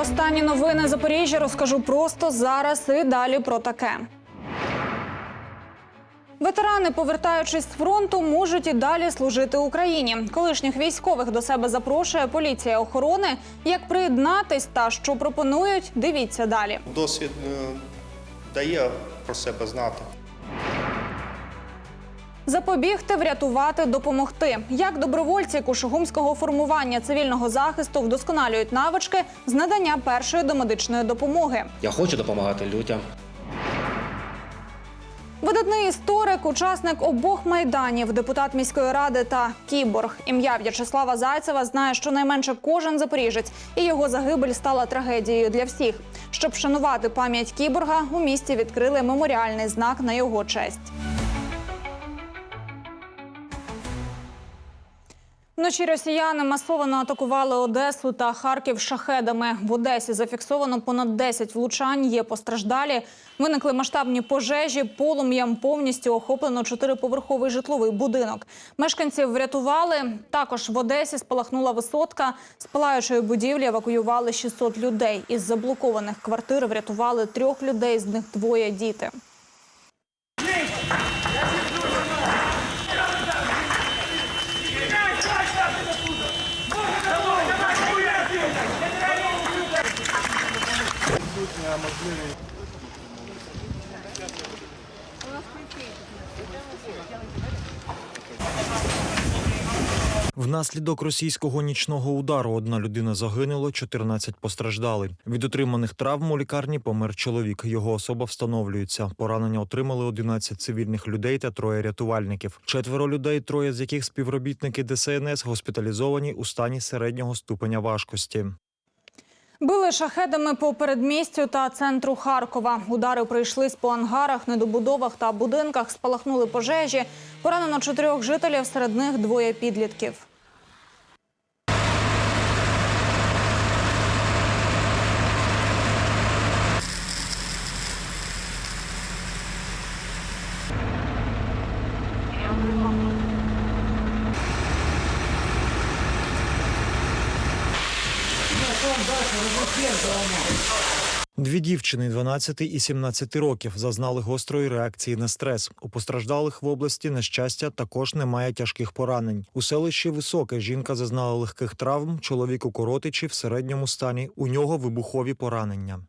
останні новини Запоріжжя розкажу просто зараз і далі про таке. Ветерани, повертаючись з фронту, можуть і далі служити Україні. Колишніх військових до себе запрошує поліція охорони. Як приєднатись та що пропонують, дивіться далі. Досвід е, дає про себе знати. Запобігти, врятувати, допомогти. Як добровольці кушугумського формування цивільного захисту вдосконалюють навички з надання першої домедичної допомоги. Я хочу допомагати людям. Видатний історик, учасник обох майданів, депутат міської ради та кіборг. Ім'я В'ячеслава Зайцева знає щонайменше кожен запоріжець, і його загибель стала трагедією для всіх. Щоб вшанувати пам'ять кіборга, у місті відкрили меморіальний знак на його честь. Вночі росіяни масово атакували Одесу та Харків шахедами. В Одесі зафіксовано понад 10 влучань. Є постраждалі. Виникли масштабні пожежі. Полум'ям повністю охоплено чотириповерховий житловий будинок. Мешканців врятували. Також в Одесі спалахнула висотка. З палаючої будівлі евакуювали 600 людей. Із заблокованих квартир врятували трьох людей, з них двоє діти. Внаслідок російського нічного удару одна людина загинула, 14 постраждали. Від отриманих травм у лікарні помер чоловік. Його особа встановлюється. Поранення отримали 11 цивільних людей та троє рятувальників. Четверо людей, троє з яких співробітники ДСНС, госпіталізовані у стані середнього ступеня важкості. Били шахедами по передмістю та центру Харкова. Удари прийшлись по ангарах, недобудовах та будинках. Спалахнули пожежі. Поранено чотирьох жителів, серед них двоє підлітків. Дві дівчини 12 і 17 років зазнали гострої реакції на стрес. У постраждалих в області на щастя також немає тяжких поранень. У селищі Високе жінка зазнала легких травм. Чоловік у коротичі в середньому стані. У нього вибухові поранення.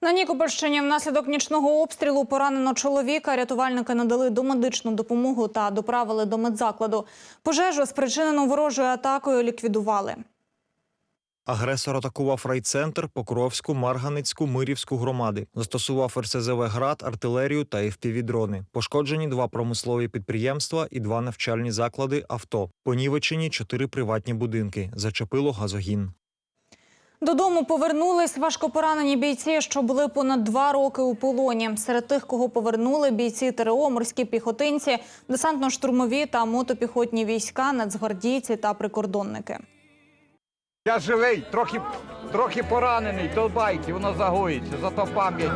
На Нікопольщині внаслідок нічного обстрілу поранено чоловіка. Рятувальники надали домедичну допомогу та доправили до медзакладу. Пожежу, спричинену ворожою атакою, ліквідували. Агресор атакував райцентр, Покровську, Марганецьку, Мирівську громади. Застосував РСЗВ «Град», артилерію та ФПВ-дрони. Пошкоджені два промислові підприємства і два навчальні заклади авто. Понівечені чотири приватні будинки. Зачепило газогін. Додому повернулись важкопоранені бійці, що були понад два роки у полоні. Серед тих, кого повернули, бійці ТРО, морські піхотинці, десантно-штурмові та мотопіхотні війська, нацгвардійці та прикордонники. Я живий, трохи, трохи поранений, долбайте, воно загоїться, зато пам'яті.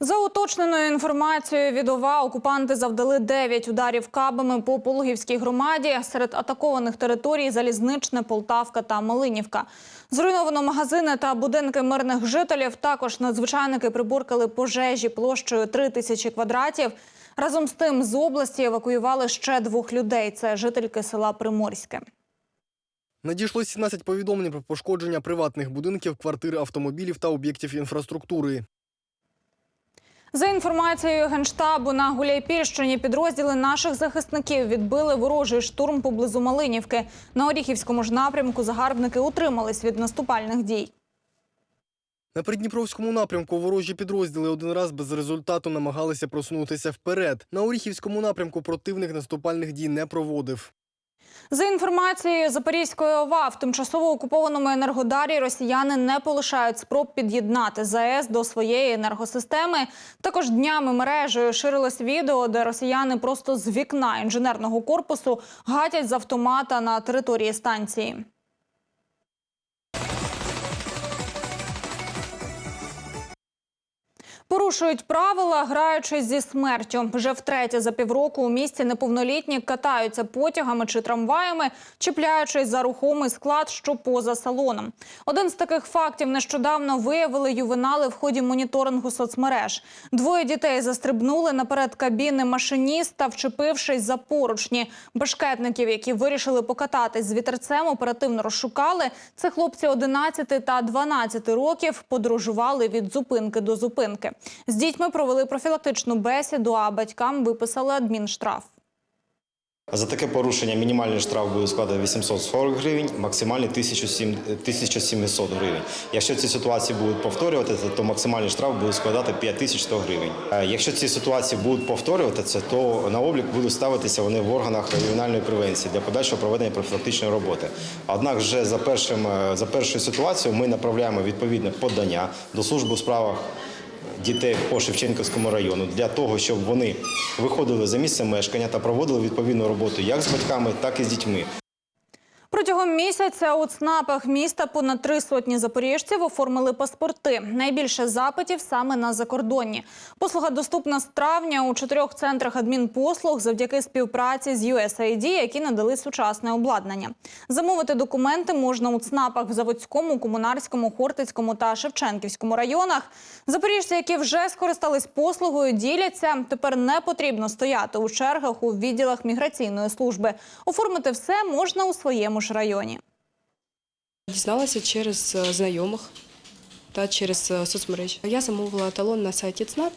За уточненою інформацією від ОВА, окупанти завдали 9 ударів кабами по Пологівській громаді. Серед атакованих територій Залізничне, Полтавка та Малинівка. Зруйновано магазини та будинки мирних жителів. Також надзвичайники приборкали пожежі площею 3 тисячі квадратів. Разом з тим з області евакуювали ще двох людей. Це жительки села Приморське. Надійшло 17 повідомлень про пошкодження приватних будинків, квартир, автомобілів та об'єктів інфраструктури. За інформацією Генштабу, на Гуляйпільщині підрозділи наших захисників відбили ворожий штурм поблизу Малинівки. На Оріхівському ж напрямку загарбники утримались від наступальних дій. На придніпровському напрямку ворожі підрозділи один раз без результату намагалися просунутися вперед. На Оріхівському напрямку противник наступальних дій не проводив. За інформацією Запорізької ОВА, в тимчасово окупованому енергодарі росіяни не полишають спроб під'єднати ЗАЕС до своєї енергосистеми. Також днями мережею ширилось відео, де росіяни просто з вікна інженерного корпусу гатять з автомата на території станції. Порушують правила, граючись зі смертю. Вже втретє за півроку у місті неповнолітні катаються потягами чи трамваями, чіпляючись за рухомий склад, що поза салоном. Один з таких фактів нещодавно виявили ювенали в ході моніторингу соцмереж. Двоє дітей застрибнули наперед кабіни машиніста, вчепившись за поручні. Башкетників, які вирішили покататись з вітерцем, оперативно розшукали. Це хлопці 11 та 12 років подорожували від зупинки до зупинки. З дітьми провели профілактичну бесіду, а батькам виписали адмінштраф. За таке порушення мінімальний штраф буде складати 840 гривень, максимальний 1700 1700 гривень. Якщо ці ситуації будуть повторюватися, то максимальний штраф буде складати 5100 гривень. Е, Якщо ці ситуації будуть повторюватися, то на облік будуть ставитися вони в органах ювенальної превенції для подальшого проведення профілактичної роботи. Однак, вже за першим е, за першою ситуацією ми направляємо відповідне подання до служби у справах дітей по Шевченківському району для того, щоб вони виходили за місце мешкання та проводили відповідну роботу як з батьками, так і з дітьми. Протягом місяця у ЦНАПах міста понад три сотні запоріжців оформили паспорти. Найбільше запитів саме на закордонні. Послуга доступна з травня у чотирьох центрах адмінпослуг завдяки співпраці з USAID, які надали сучасне обладнання. Замовити документи можна у ЦНАПах в Заводському, Комунарському, Хортицькому та Шевченківському районах. Запоріжці, які вже скористались послугою, діляться. Тепер не потрібно стояти у чергах у відділах міграційної служби. Оформити все можна у своєму ж районі. Дізналася через е, знайомих та через е, соцмережі. Я замовила талон на сайті ЦНАП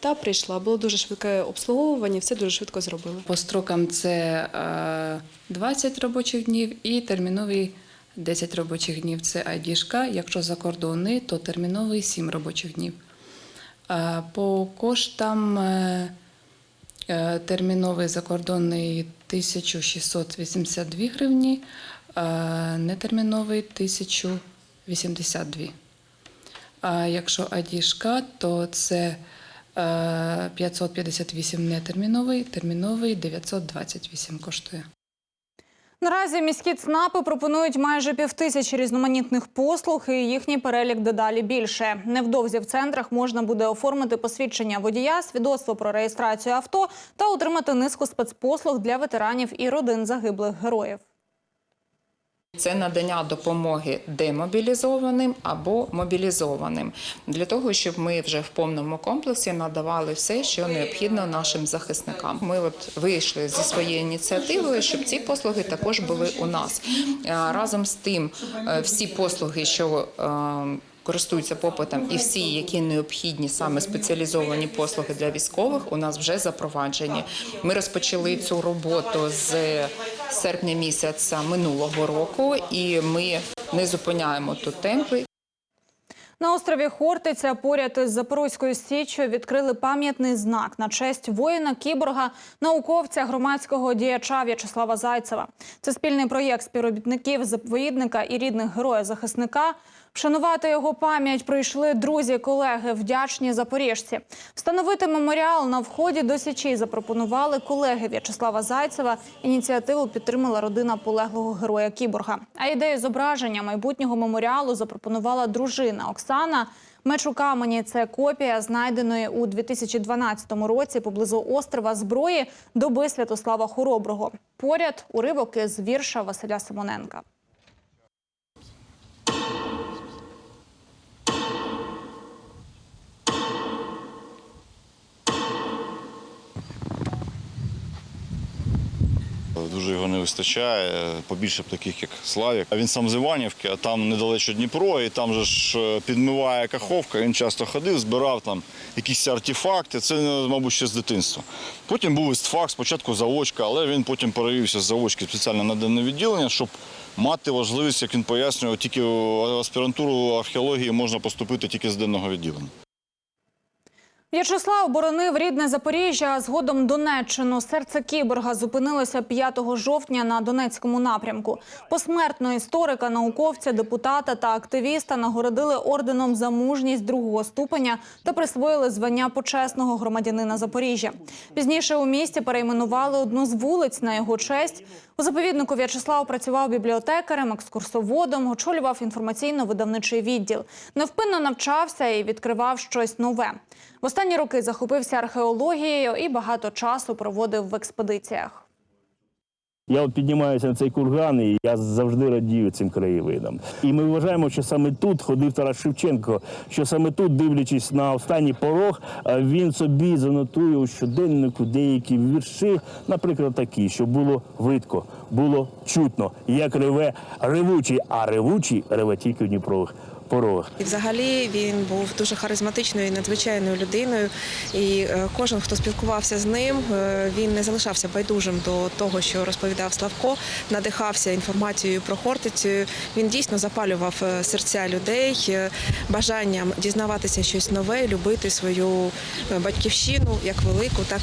та прийшла. Було дуже швидке обслуговування, все дуже швидко зробили. По строкам це е, 20 робочих днів і терміновий 10 робочих днів. Це айдішка. Якщо закордонний, то терміновий 7 робочих днів. Е, По коштам е, е, терміновий закордонний 1682 гривні, е, нетерміновий 1082. А якщо адішка, то це е, 558 нетерміновий, терміновий 928 коштує. Наразі міські ЦНАПи пропонують майже півтисячі різноманітних послуг, і їхній перелік дедалі більше. Невдовзі в центрах можна буде оформити посвідчення водія, свідоцтво про реєстрацію авто та отримати низку спецпослуг для ветеранів і родин загиблих героїв. Це надання допомоги демобілізованим або мобілізованим для того, щоб ми вже в повному комплексі надавали все, що необхідно нашим захисникам. Ми от вийшли зі своєю ініціативою, щоб ці послуги також були у нас. Е, Разом з тим, е, всі послуги, що е, Користуються попитом і всі, які необхідні саме спеціалізовані послуги для військових, у нас вже запроваджені. Ми розпочали цю роботу з серпня місяця минулого року, і ми не зупиняємо тут темпи. На острові Хортиця поряд із Запорозькою Січчю відкрили пам'ятний знак на честь воїна кіборга, науковця громадського діяча В'ячеслава Зайцева. Це спільний проєкт співробітників заповідника і рідних героя захисника. Вшанувати його пам'ять прийшли друзі, колеги, вдячні запоріжці. Встановити меморіал на вході до січі запропонували колеги В'ячеслава Зайцева. Ініціативу підтримала родина полеглого героя Кіборга. А ідею зображення майбутнього меморіалу запропонувала дружина Оксана. Меч у камені це копія знайденої у 2012 році поблизу острова зброї доби Святослава Хороброго. Поряд уривок із вірша Василя Симоненка. Дуже його не вистачає. Побільше б таких, як Славік. А він сам з Іванівки, а там недалечо Дніпро, і там же ж е, підмиває каховка. Він часто ходив, збирав там якісь артефакти. Це, ну, мабуть, ще з дитинства. Потім був істфак, спочатку заочка, але він потім перевівся з заочки спеціально на денне відділення, щоб мати можливість, як він пояснював, тільки в аспірантуру археології можна поступити тільки з денного відділення. В'ячеслав боронив рідне Запоріжжя, а згодом Донеччину. Серце кіборга зупинилося 5 жовтня на Донецькому напрямку. Посмертно історика, науковця, депутата та активіста нагородили орденом за мужність другого ступеня та присвоїли звання почесного громадянина Запоріжжя. Пізніше у місті перейменували одну з вулиць на його честь. У заповіднику В'ячеслав працював бібліотекарем, екскурсоводом, очолював інформаційно-видавничий відділ. Невпинно навчався і відкривав щось нове. Останні роки захопився археологією і багато часу проводив в експедиціях. Я от піднімаюся на цей курган, і я завжди радію цим краєвидам. І ми вважаємо, що саме тут ходив Тарас Шевченко, що саме тут, дивлячись на останній порог, е, він собі занотує у щоденнику деякі вірші, наприклад, такі, що було видко, було чутно, як реве ревучий, а ревучий реве тільки в Дніпрових порогах. І взагалі він був дуже харизматичною і надзвичайною людиною. І е, кожен, хто спілкувався з ним, е, він не залишався байдужим до того, що розповідав Славко, надихався інформацією про Хортицю. Він дійсно запалював е, серця людей е, бажанням дізнаватися щось нове, любити свою е, батьківщину, як велику, так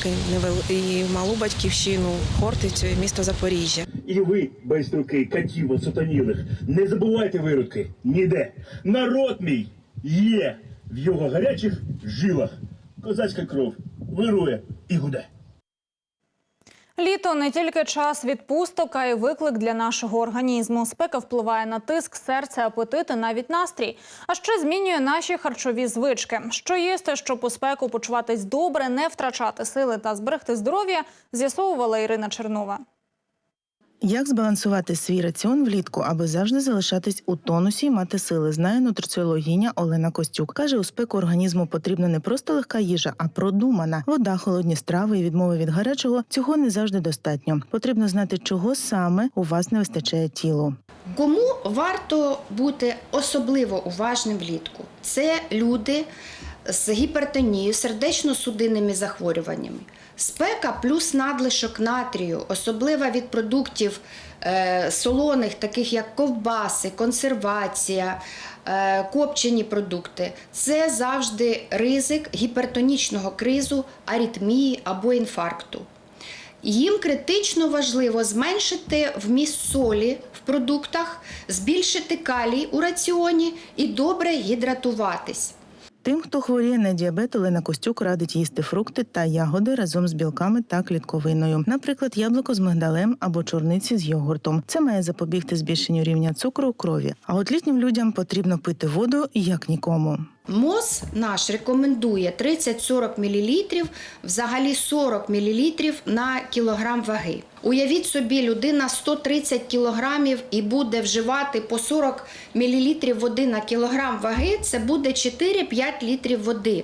і і малу батьківщину, Хортицю і місто Запоріжжя. І ви, байструки, катів осатанілих, не забувайте виродки ніде. Народ мій є в його гарячих жилах. Козацька кров вирує і гуде. Літо не тільки час відпусток, а й виклик для нашого організму. Спека впливає на тиск, серце, апетит і навіть настрій. А ще змінює наші харчові звички. Що їсти, щоб у спеку почуватись добре, не втрачати сили та зберегти здоров'я, з'ясовувала Ірина Чернова. Як збалансувати свій раціон влітку, аби завжди залишатись у тонусі і мати сили, знає нутриціологиня Олена Костюк. Каже, у спеку організму потрібна не просто легка їжа, а продумана. Вода, холодні страви і відмови від гарячого цього не завжди достатньо. Потрібно знати, чого саме у вас не вистачає тілу. Кому варто бути особливо уважним влітку? Це люди з гіпертонією, сердечно-судинними захворюваннями. Спека плюс надлишок натрію, особливо від продуктів е, солоних, таких як ковбаси, консервація, е, копчені продукти. Це завжди ризик гіпертонічного кризу, аритмії або інфаркту. Їм критично важливо зменшити вміст солі в продуктах, збільшити калій у раціоні і добре гідратуватись. Тим, хто хворіє на діабет, Олена Костюк радить їсти фрукти та ягоди разом з білками та клітковиною, наприклад, яблуко з мигдалем або чорниці з йогуртом. Це має запобігти збільшенню рівня цукру у крові. А от літнім людям потрібно пити воду як нікому. МОЗ наш рекомендує 30-40 мл, взагалі 40 мл на кілограм ваги. Уявіть собі, людина 130 кілограмів і буде вживати по 40 мл води на кілограм ваги, це буде 4-5 літрів води.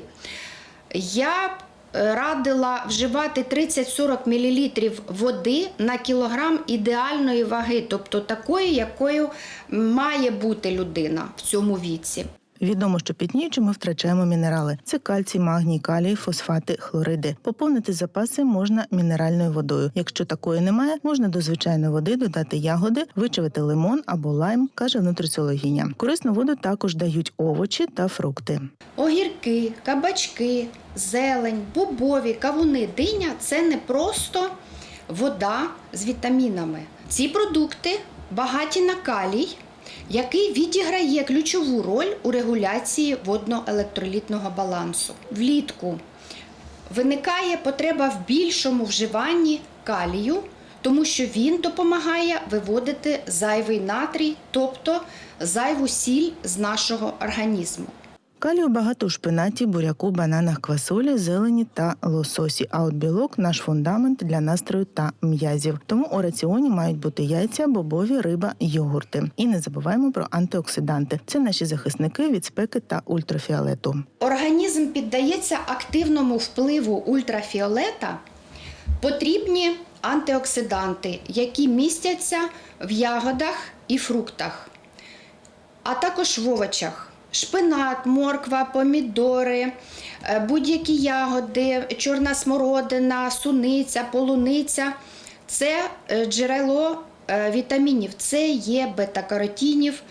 Я е, радила вживати 30-40 мл води на кілограм ідеальної ваги, тобто такої, якою має бути людина в цьому віці. Відомо, що пітніючи ми втрачаємо мінерали: це кальцій, магній, калій, фосфати, хлориди. Поповнити запаси можна мінеральною водою. Якщо такої немає, можна до звичайної води додати ягоди, вичавити лимон або лайм, каже нутриціологиня. Корисну воду також дають овочі та фрукти. Огірки, кабачки, зелень, бобові, кавуни, диня це не просто вода з вітамінами. Ці продукти багаті на калій, який відіграє ключову роль у регуляції водно-електролітного балансу. Влітку виникає потреба в більшому вживанні калію, тому що він допомагає виводити зайвий натрій, тобто зайву сіль з нашого організму. Калію багато у шпинаті, буряку, бананах, квасолі, зелені та лососі. А от білок наш фундамент для настрою та м'язів. Тому у раціоні мають бути яйця, бобові, риба, йогурти. І не забуваємо про антиоксиданти. Це наші захисники від спеки та ультрафіолету. Організм піддається активному впливу ультрафіолета, потрібні антиоксиданти, які містяться в ягодах і фруктах, а також в овочах. Шпинат, морква, помідори, е, будь-які ягоди, чорна смородина, суниця, полуниця. Це е, джерело е, вітамінів, це є бета-каротінів,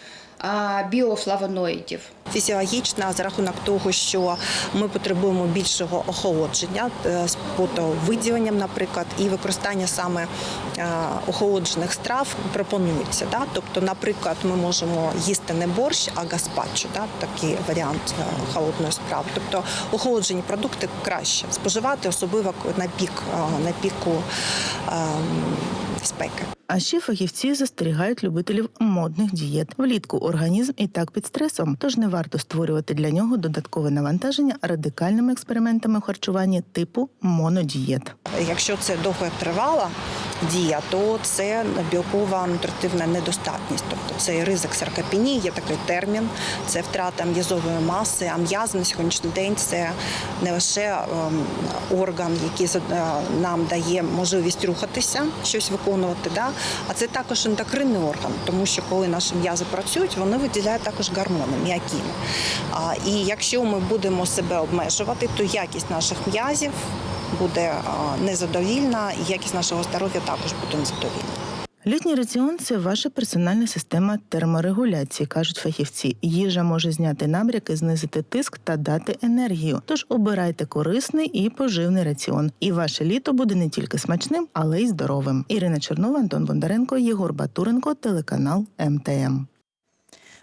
біофлавоноїдів. Фізіологічна за рахунок того, що ми потребуємо більшого охолодження е, з потовиділенням, наприклад, і використання саме е, охолоджених страв пропонується. Да? Тобто, наприклад, ми можемо їсти не борщ, а гаспачо, да? такий варіант е, холодної страви. Тобто охолоджені продукти краще споживати, особливо на пік на піку е, спеки. А ще фахівці застерігають любителів модних дієт. Влітку організм і так під стресом, тож не варто створювати для нього додаткове навантаження радикальними експериментами у харчуванні типу монодієт. Якщо це довготривала дія, то це білкова нутритивна недостатність, тобто це ризик саркопенії, є такий термін, це втрата м'язової маси. А м'яз на сьогоднішній день це не лише ем, орган, який е, нам дає можливість рухатися, щось виконувати, да? А це також ендокринний орган, тому що коли наші м'язи працюють, вони виділяють також гормони, м'якіни. І якщо ми будемо себе обмежувати, то якість наших м'язів буде незадовільна, і якість нашого здоров'я також буде незадовільна. Літній раціон це ваша персональна система терморегуляції, кажуть фахівці. Їжа може зняти набряки, знизити тиск та дати енергію. Тож обирайте корисний і поживний раціон. І ваше літо буде не тільки смачним, але й здоровим. Ірина Чернова, Антон Бондаренко, Єгор Батуренко, телеканал МТМ.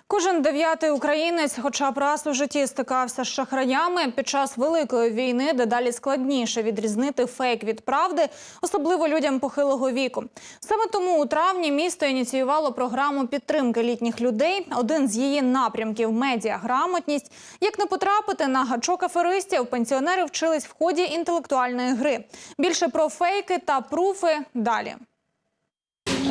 Кожен дев'ятий українець, хоча б раз у житті стикався з шахраями під час великої війни, дедалі складніше відрізнити фейк від правди, особливо людям похилого віку. Саме тому у травні місто ініціювало програму підтримки літніх людей. Один з її напрямків медіаграмотність. Як не потрапити на гачок аферистів, пенсіонери вчились в ході інтелектуальної гри. Більше про фейки та пруфи далі.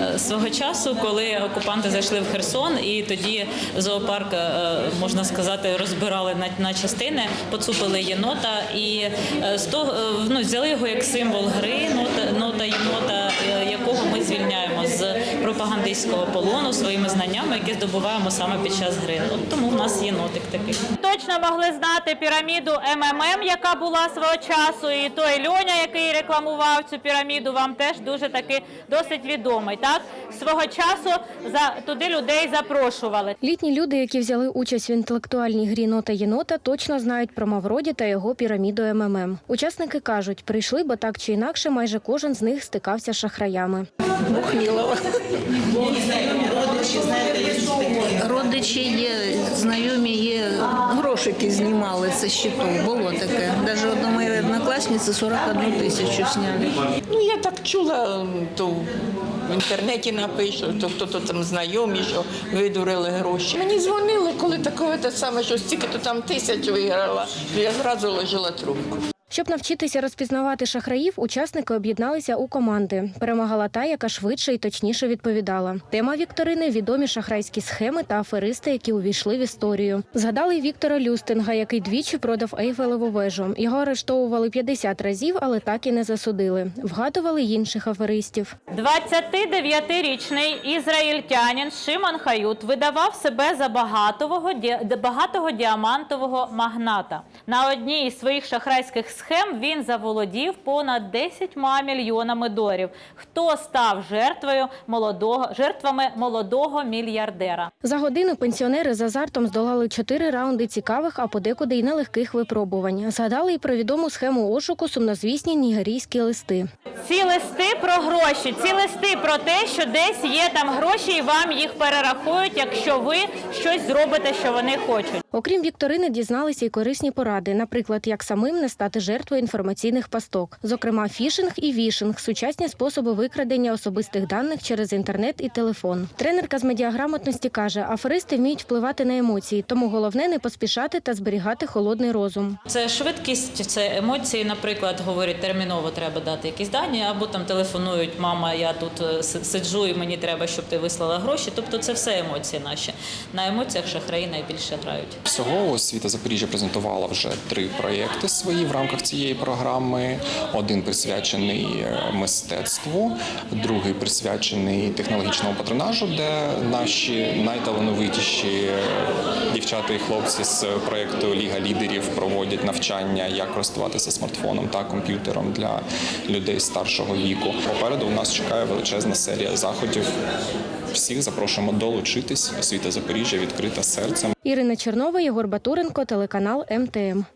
Е, Свого часу, коли окупанти зайшли в Херсон, і тоді зоопарк, е, можна сказати, розбирали на, частини, поцупили єнота і е, з того, ну, взяли його як символ гри, нота, нота єнота, пропагандистського полону своїми знаннями, які здобуваємо саме під час гри. От тому в нас є нотик такий. Точно могли знати піраміду МММ, яка була свого часу, і той Льоня, який рекламував цю піраміду, вам теж дуже таки досить відомий. Так свого часу за туди людей запрошували. Літні люди, які взяли участь в інтелектуальній грі нота єнота, точно знають про Мавроді та його піраміду МММ. Учасники кажуть, прийшли, бо так чи інакше, майже кожен з них стикався з шахраями. Родичі є, знайомі є, грошики знімали це щиту. Було таке. Навіть одна моя однокласниця 41 тисячу зняли. Ну, я так чула, то в інтернеті напишуть, то хто-то там знайомі, що видурили гроші. Мені дзвонили, коли таке те саме, що стільки то там тисяч виграла. Я зразу ложила трубку. Щоб навчитися розпізнавати шахраїв, учасники об'єдналися у команди. Перемагала та, яка швидше і точніше відповідала. Тема вікторини відомі шахрайські схеми та аферисти, які увійшли в історію. Згадали Віктора Люстинга, який двічі продав Ейфелеву вежу. Його арештовували 50 разів, але так і не засудили. Вгадували інших аферистів. 29-річний ізраїльтянин Шимон Хают видавав себе за багатого, багатого діамантового магната. На одній із своїх шахрайських схем він заволодів понад 10 мільйонами доларів. Хто став жертвою молодого жертвами молодого мільярдера? За годину пенсіонери з азартом здолали чотири раунди цікавих, а подекуди й нелегких випробувань. Згадали й про відому схему ошуку сумнозвісні нігерійські листи. Ці листи про гроші, ці листи про те, що десь є там гроші, і вам їх перерахують, якщо ви щось зробите, що вони хочуть. Окрім вікторини, дізналися й корисні поради, наприклад, як самим не стати жертвою інформаційних пасток, зокрема фішинг і вішинг, сучасні способи викрадення особистих даних через інтернет і телефон. Тренерка з медіаграмотності каже, аферисти вміють впливати на емоції, тому головне не поспішати та зберігати холодний розум. Це швидкість, це емоції. Наприклад, говорять, терміново треба дати якісь дані, або там телефонують, мама, я тут е, сиджу і мені треба, щоб ти вислала гроші. Тобто це все емоції наші. На емоціях шахраї найбільше грають. Всього освіта Запоріжжя презентувала вже три проєкти свої в рамках цієї програми. Один присвячений е, мистецтву, другий присвячений технологічному патронажу, де наші найталановитіші е, дівчата і хлопці з проєкту Ліга лідерів проводять навчання, як користуватися смартфоном та комп'ютером для людей старшого віку. Попереду у нас чекає величезна серія заходів всіх запрошуємо долучитись. Освіта Запоріжжя відкрита серцем. Ірина Чернова, Єгор Батуренко, телеканал МТМ.